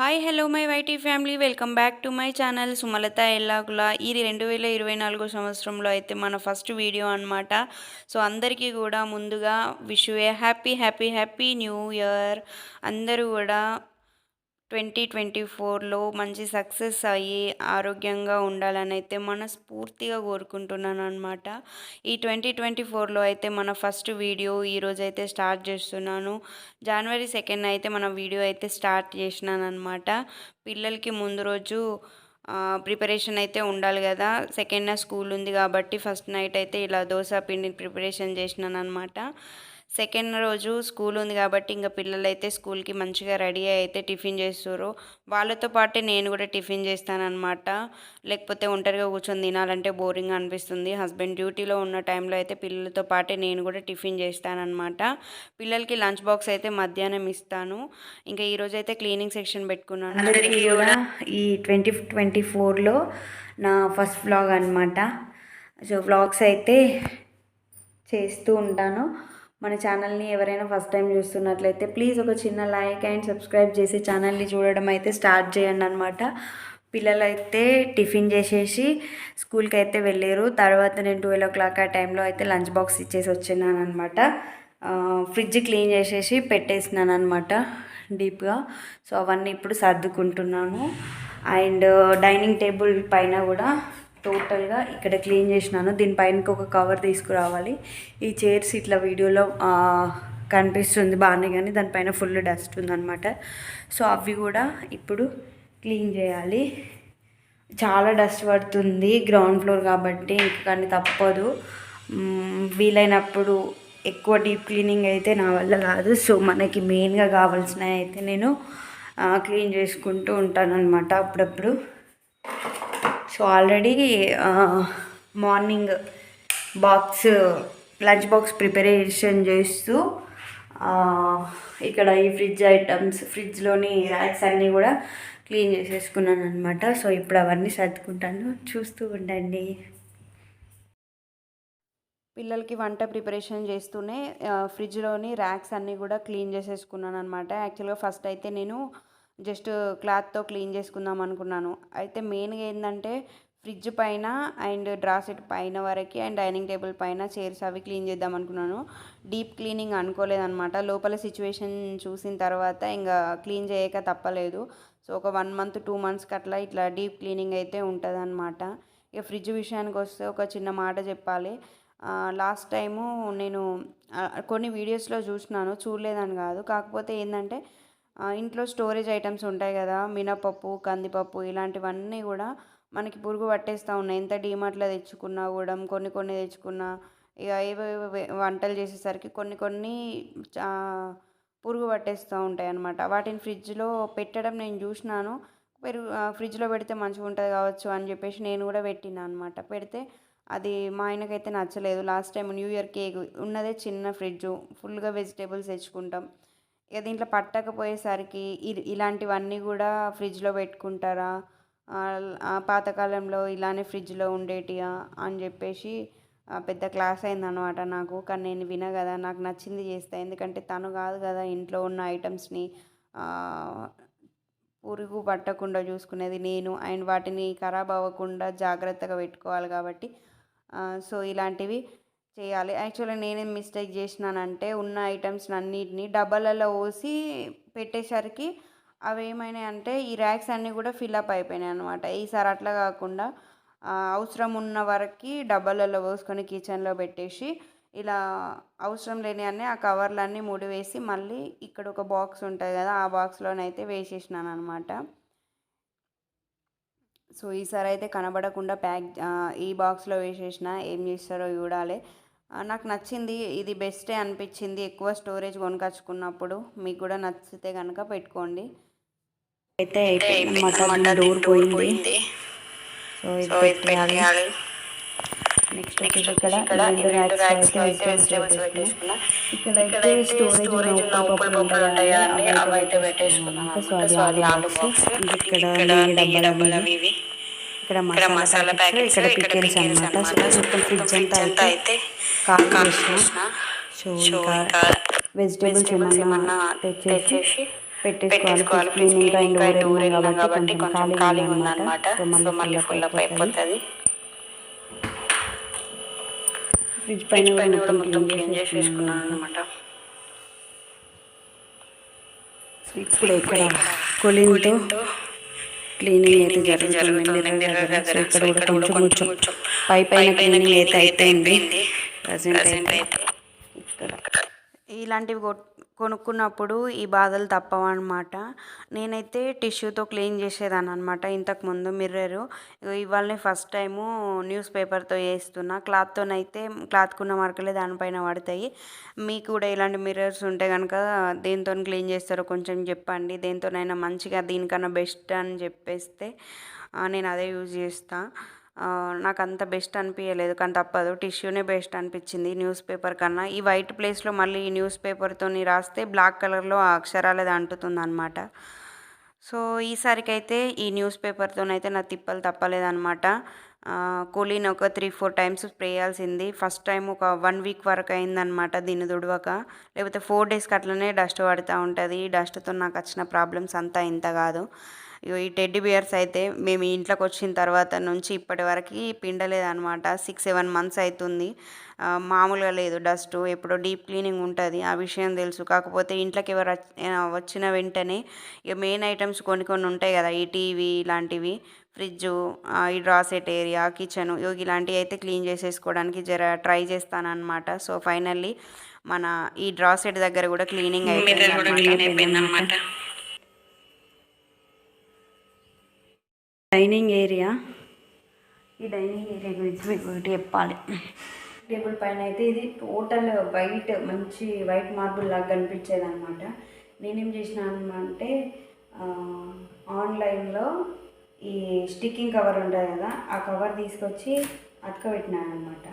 Hi hello my YT family. Welcome back to my channel Sumalatha Ellakula. ఈ రెండు వేల ఇరవై నాలుగో సంవత్సరంలో అయితే మన ఫస్ట్ వీడియో అనమాట సో అందరికీ కూడా ముందుగా wish a happy happy happy new year. అందరూ కూడా ట్వంటీ ట్వంటీ ఫోర్లో మంచి సక్సెస్ అయ్యి ఆరోగ్యంగా ఉండాలని అయితే మనస్ఫూర్తిగా కోరుకుంటున్నాను అనమాట ఈ ట్వంటీ ట్వంటీ ఫోర్లో అయితే మన ఫస్ట్ వీడియో ఈరోజు అయితే స్టార్ట్ చేస్తున్నాను. జనవరి సెకండ్ అయితే మన వీడియో అయితే స్టార్ట్ చేసినాను అనమాట పిల్లలకి ముందు రోజు ప్రిపరేషన్ అయితే ఉండాలి కదా. సెకండ్ స్కూల్ ఉంది కాబట్టి ఫస్ట్ నైట్ అయితే ఇలా దోశ పిండిని ప్రిపరేషన్ చేసినాను అనమాట సెకండ్ రోజు స్కూల్ ఉంది కాబట్టి ఇంకా పిల్లలైతే స్కూల్కి మంచిగా రెడీ అయితే టిఫిన్ చేస్తారు వాళ్ళతో పాటే నేను కూడా టిఫిన్ చేస్తానన్నమాట. లేకపోతే ఒంటరిగా కూర్చొని తినాలంటే బోరింగ్ అనిపిస్తుంది. హస్బెండ్ డ్యూటీలో ఉన్న టైంలో అయితే పిల్లలతో పాటే నేను కూడా టిఫిన్ చేస్తానన్నమాట. పిల్లలకి లంచ్ బాక్స్ అయితే మధ్యాహ్నం ఇస్తాను. ఇంకా ఈరోజు అయితే క్లీనింగ్ సెక్షన్ పెట్టుకున్నాను. అందరికీ కూడా ఈ ట్వంటీ ట్వంటీ ఫోర్లో నా ఫస్ట్ వ్లాగ్ అనమాట సో వ్లాగ్స్ అయితే చేస్తూ ఉంటాను. మన ఛానల్ని ఎవరైనా ఫస్ట్ టైం చూస్తున్నట్లయితే ప్లీజ్ ఒక చిన్న లైక్ అండ్ సబ్స్క్రైబ్ చేసి ఛానల్ని చూడడం అయితే స్టార్ట్ చేయండి అనమాట పిల్లలు అయితే టిఫిన్ చేసేసి స్కూల్కి అయితే వెళ్ళారు. తర్వాత నేను ట్వెల్వ్ ఓ క్లాక్ ఆ టైంలో అయితే లంచ్ బాక్స్ ఇచ్చేసి వచ్చినాను అనమాట ఫ్రిడ్జ్ క్లీన్ చేసేసి పెట్టేసినాను అనమాట డీప్గా. సో అవన్నీ ఇప్పుడు సర్దుకుంటున్నాను. అండ్ డైనింగ్ టేబుల్ పైన కూడా టోటల్గా ఇక్కడ క్లీన్ చేసినాను. దీనిపైన ఒక కవర్ తీసుకురావాలి. ఈ చైర్స్ ఇట్లా వీడియోలో కనిపిస్తుంది బాగానే కానీ దానిపైన ఫుల్ డస్ట్ ఉందన్నమాట. సో అవి కూడా ఇప్పుడు క్లీన్ చేయాలి. చాలా డస్ట్ పడుతుంది గ్రౌండ్ ఫ్లోర్ కాబట్టి ఇంకా కానీ తప్పదు. వీలైనప్పుడు ఎక్కువ డీప్ క్లీనింగ్ అయితే నా వల్ల కాదు. సో మనకి మెయిన్గా కావాల్సినవి అయితే నేను క్లీన్ చేసుకుంటూ ఉంటాను అనమాట అప్పుడప్పుడు. So already morning box lunch box preparation చేస్తూ ఇక్కడ ఈ ఫ్రిడ్జ్ ఐటమ్స్ ఫ్రిడ్జ్లోని ర్యాక్స్ అన్నీ కూడా క్లీన్ చేసేసుకున్నాను అనమాట సో ఇప్పుడు అవన్నీ సర్దుకుంటాను. చూస్తూ ఉండండి. పిల్లలకి వంట ప్రిపరేషన్ చేస్తూనే ఫ్రిడ్జ్లోని ర్యాక్స్ అన్నీ కూడా క్లీన్ చేసేసుకున్నాను అనమాట యాక్చువల్గా ఫస్ట్ అయితే నేను జస్ట్ క్లాత్తో క్లీన్ చేసుకుందాం అనుకున్నాను. అయితే మెయిన్గా ఏంటంటే ఫ్రిడ్జ్ పైన అండ్ డ్రా సెట్ పైన వరకు అండ్ డైనింగ్ టేబుల్ పైన చైర్స్ అవి క్లీన్ చేద్దాం అనుకున్నాను. డీప్ క్లీనింగ్ అనుకోలేదనమాట లోపల సిచ్యువేషన్ చూసిన తర్వాత ఇంకా క్లీన్ చేయక తప్పలేదు. సో ఒక వన్ మంత్ టూ మంత్స్కి అట్లా ఇట్లా డీప్ క్లీనింగ్ అయితే ఉంటుంది అనమాట ఇక ఫ్రిడ్జ్ విషయానికి వస్తే ఒక చిన్న మాట చెప్పాలి. లాస్ట్ టైము నేను కొన్ని వీడియోస్లో చూసినాను. చూడలేదని కాదు. కాకపోతే ఏంటంటే ఇంట్లో స్టోరేజ్ ఐటమ్స్ ఉంటాయి కదా మినపప్పు కందిపప్పు ఇలాంటివన్నీ కూడా మనకి పురుగు పట్టేస్తూ ఉన్నాయి. ఎంత డీమార్ట్లో తెచ్చుకున్నా కూడా కొన్ని కొన్ని తెచ్చుకున్నా ఇక ఏవో వంటలు చేసేసరికి కొన్ని కొన్ని పురుగు పట్టేస్తూ ఉంటాయి అన్నమాట. వాటిని ఫ్రిడ్జ్లో పెట్టడం నేను చూసినాను. పెరుగు ఫ్రిడ్జ్లో పెడితే మంచిగా ఉంటుంది కావచ్చు అని చెప్పేసి నేను కూడా పెట్టినా అనమాట పెడితే అది మా ఆయనకైతే నచ్చలేదు. Last time new year cake ఉన్నదే చిన్న ఫ్రిడ్జ్ ఫుల్గా వెజిటేబుల్స్ తెచ్చుకుంటాం. ఇక దీంట్లో పట్టకపోయేసరికి ఇలాంటివన్నీ కూడా ఫ్రిడ్జ్లో పెట్టుకుంటారా? పాతకాలంలో ఇలానే ఫ్రిడ్జ్లో ఉండేటియా? అని చెప్పేసి పెద్ద క్లాస్ అయిందనమాట నాకు. కానీ నేను విన కదా నాకు నచ్చింది చేస్తా. ఎందుకంటే తను కాదు కదా ఇంట్లో ఉన్న ఐటమ్స్ని పురుగు పట్టకుండా చూసుకునేది నేను. అండ్ వాటిని ఖరాబ్ అవ్వకుండా జాగ్రత్తగా పెట్టుకోవాలి కాబట్టి సో ఇలాంటివి. చేయాలి. యాక్చువల్గా నేనేం మిస్టేక్ చేసినానంటే ఉన్న ఐటమ్స్ అన్నిటిని డబ్బాలలో పోసి పెట్టేసరికి అవి ఏమైనాయి అంటే ఈ ర్యాక్స్ అన్నీ కూడా ఫిల్అప్ అయిపోయినాయి అనమాట ఈసారి అట్లా కాకుండా అవసరం ఉన్న వరకు డబ్బాలలో పోసుకొని కిచెన్లో పెట్టేసి ఇలా అవసరం లేని అన్నీ ఆ కవర్లన్నీ ముడివేసి మళ్ళీ ఇక్కడ ఒక బాక్స్ ఉంటుంది కదా ఆ బాక్స్లోనైతే వేసేసినాను అనమాట సో ఈసారి అయితే కనబడకుండా ప్యాక్ ఈ బాక్స్లో వేసేసిన ఏం చేస్తారో చూడాలి. నాకు నచ్చింది ఇది బెస్టే అనిపించింది. ఎక్కువ స్టోరేజ్ కొనుకొచ్చుకున్నప్పుడు మీకు కూడా నచ్చితే కనుక పెట్టుకోండి. అయితే మటన్ డోర్ పోయింది. సో ఇది పెట్టాలి నెక్స్ట్ వచ్చేసి ఇక్కడ రెండు ర్యాక్స్ అయితే వెజిటేబుల్స్ పెట్టేసుకున్నా. ఇక్కడ అయితే స్టోరేజ్ ఉంటాయి అవి అయితే పెట్టేసుకున్నాను సో అది ఆలు బాక్స్ ఇక్కడ నెయ్యి డబ్బాలు ఇవి. ఇక్కడ మసాలా ప్యాకెట్స్ ఇక్కడ పికిల్స్ అనమాట సో మొత్తం ఫ్రిడ్జ్ అంతా అయితే కాల్ చేసిన. సో ఇంకా వెజిటేబుల్స్ ఏమన్నా తెచ్చేసి పెట్టేసుకోవాలి. క్లీనింగ్ ఇంకా కాబట్టి కొంచెం ఖాళీగా ఉందన్నమాట. సో మళ్ళీ ఫుల్ అప్ అయిపోతుంది. ఫ్రిడ్జ్ పైన పైన మొత్తం క్లీన్ చేసేసుకున్నాను. అనమాట ఇప్పుడు ఇక్కడ కూలింగ్తో క్లీనింగ్ అయితే జరుగుతుంది ఇక్కడ కూడా కొంచెం కొంచెం పై పైన క్లీనింగ్ అయితే అయిపోయింది. ప్రజెంట్ అయితే ఇక్కడ. ఇలాంటివి కొనుక్కున్నప్పుడు ఈ బాధలు తప్పవన్నమాట. నేనైతే టిష్యూతో క్లీన్ చేసేదాన్ని అనమాట ఇంతకుముందు మిర్రరు. ఇవాళని ఫస్ట్ టైము న్యూస్ పేపర్తో వేస్తున్నా క్లాత్తోనైతే క్లాత్కున్న మరకలే దానిపైన పడతాయి. మీకు కూడా ఇలాంటి మిర్రర్స్ ఉంటే కనుక దేంతో క్లీన్ చేస్తారో కొంచెం చెప్పండి. దేంతోనైనా మంచిగా దీనికన్నా బెస్ట్ అని చెప్పేస్తే నేను అదే యూజ్ చేస్తాను నాకు అంత బెస్ట్ అనిపించలేదు కానీ తప్పదు. టిష్యూనే బెస్ట్ అనిపించింది న్యూస్ పేపర్ కన్నా. ఈ వైట్ ప్లేస్లో మళ్ళీ ఈ న్యూస్ పేపర్తో రాస్తే బ్లాక్ కలర్లో ఆ అక్షరాలు అది అంటుతుంది అనమాట సో ఈసారికైతే ఈ న్యూస్ పేపర్తోనైతే నా తిప్పలు తప్పలేదనమాట కూలీని ఒక త్రీ ఫోర్ టైమ్స్ స్ప్రే చేయాల్సింది. ఫస్ట్ టైం ఒక వన్ వీక్ వరకు అయిందనమాట దీన్ని దుడవక. లేకపోతే ఫోర్ డేస్కి అట్లనే డస్ట్ పడుతూ ఉంటుంది. ఈ డస్ట్తో నాకు వచ్చిన ప్రాబ్లమ్స్ అంతా ఇంత కాదు. ఈ టెడ్డీ బియర్స్ అయితే మేము ఈ ఇంట్లోకి వచ్చిన తర్వాత నుంచి ఇప్పటి వరకు పిండలేదన్నమాట. సిక్స్ సెవెన్ మంత్స్ అవుతుంది మామూలుగా లేదు డస్ట్ ఎప్పుడో డీప్ క్లీనింగ్ ఉంటుంది. ఆ విషయం తెలుసు. కాకపోతే ఇంట్లోకి ఎవరు వచ్చిన వెంటనే ఇక మెయిన్ ఐటమ్స్ కొన్ని కొన్ని ఉంటాయి కదా. ఈ టీవీ ఇలాంటివి ఫ్రిడ్జ్ ఈ డ్రా సెట్ ఏరియా కిచెన్ ఇలాంటివి అయితే క్లీన్ చేసేసుకోవడానికి జర ట్రై చేస్తానన్నమాట. సో ఫైనల్లీ మన ఈ డ్రా సెట్ దగ్గర కూడా క్లీనింగ్ అయిపోయింది డైనింగ్ ఏరియా. ఈ డైనింగ్ ఏరియా గురించి మీకు ఒకటి చెప్పాలి. టేబుల్ పైన అయితే ఇది టోటల్ వైట్ మంచి వైట్ మార్బుల్ లాగా కనిపించేది అనమాట నేనేం చేసిన అంటే ఆన్లైన్లో ఈ స్టిక్కింగ్ కవర్ ఉంటుంది కదా ఆ కవర్ తీసుకొచ్చి అతకబెట్టినాను అనమాట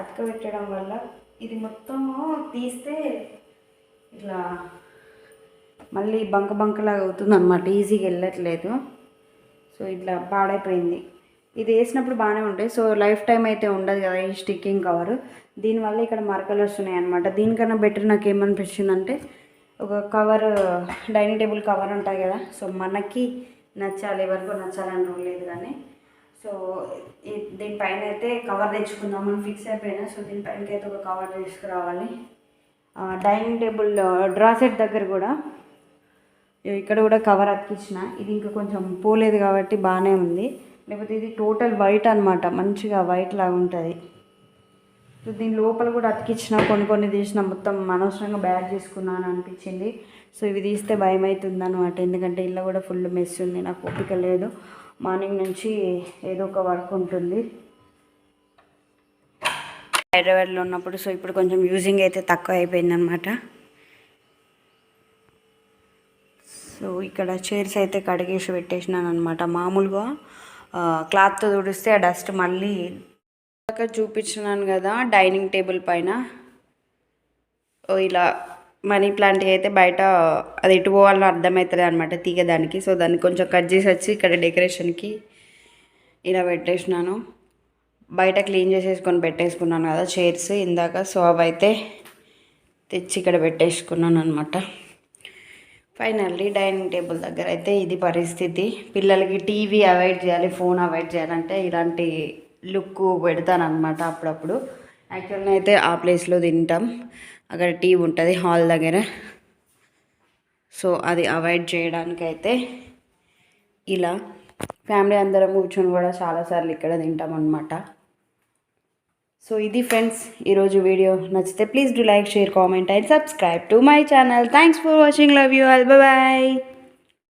అతకబెట్టడం వల్ల ఇది మొత్తము తీస్తే ఇట్లా మళ్ళీ బంక బంకలాగా అవుతుంది అనమాట ఈజీగా వెళ్ళట్లేదు. సో ఇట్లా పాడైపోయింది. ఇది వేసినప్పుడు బాగానే ఉంటాయి. సో లైఫ్ టైం అయితే ఉండదు కదా ఈ స్టిక్కింగ్ కవర్. దీనివల్ల ఇక్కడ మరకలు వస్తున్నాయి అనమాట దీనికన్నా బెటర్ నాకు ఏమనిపించిందంటే ఒక కవర్ డైనింగ్ టేబుల్ కవర్ ఉంటాయి కదా. సో మనకి నచ్చాలి ఎవరికో నచ్చాలని రూల్ లేదు కానీ. సో దీనిపైన అయితే కవర్ తెచ్చుకుందామని ఫిక్స్ అయిపోయినా. సో దీనిపైన అయితే ఒక కవర్ తీసుకురావాలి. డైనింగ్ టేబుల్ డ్రా సెట్ దగ్గర కూడా ఇక్కడ కూడా కవర్ అతికించిన ఇది ఇంకా కొంచెం పోలేదు కాబట్టి బాగానే ఉంది. లేకపోతే ఇది టోటల్ వైట్ అనమాట మంచిగా వైట్ లాగా ఉంటుంది. సో దీని లోపల కూడా అతికించిన కొన్ని కొన్ని తీసిన మొత్తం అనవసరంగా బ్యాగ్ చేసుకున్నాను అనిపించింది. సో ఇవి తీస్తే భయం అవుతుంది అనమాట ఎందుకంటే ఇల్లు కూడా ఫుల్ మెస్ ఉంది. నాకు ఓపిక లేదు. మార్నింగ్ నుంచి ఏదో ఒక వర్క్ ఉంటుంది. హైదరాబాద్లో ఉన్నప్పుడు సో ఇప్పుడు కొంచెం యూజింగ్ అయితే తక్కువ అయిపోయింది అనమాట సో ఇక్కడ చైర్స్ అయితే కడిగేసి పెట్టేసినాను అనమాట మామూలుగా క్లాత్తో తుడిస్తే ఆ డస్ట్ మళ్ళీ చూపించినాను కదా డైనింగ్ టేబుల్ పైన. ఓ ఇలా మనీ ప్లాంట్ అయితే బయట అది ఎటు పోవాలో అర్థమవుతుంది అనమాట తీగదానికి సో దాన్ని కొంచెం కట్ చేసి వచ్చి ఇక్కడ డెకరేషన్కి ఇలా పెట్టేసినాను. బయట క్లీన్ చేసేసుకొని పెట్టేసుకున్నాను కదా చైర్స్. ఇందాక సో అవైతే తెచ్చి ఇక్కడ పెట్టేసుకున్నాను అనమాట ఫైనల్లీ డైనింగ్ టేబుల్ దగ్గర అయితే ఇది పరిస్థితి. పిల్లలకి టీవీ అవాయిడ్ చేయాలి ఫోన్ అవాయిడ్ చేయాలంటే ఇలాంటి లుక్ పెడతానమాట అప్పుడప్పుడు. యాక్చువల్గా అయితే ఆ ప్లేస్లో తింటాం. అక్కడ టీవీ ఉంటుంది హాల్ దగ్గర. సో అది అవాయిడ్ చేయడానికైతే ఇలా. ఫ్యామిలీ అందరం కూర్చొని కూడా చాలాసార్లు ఇక్కడ తింటాం అనమాట సో ఇది ఫ్రెండ్స్ ఈరోజు వీడియో నచ్చితే please do like share comment and subscribe to my channel thanks for watching love you all bye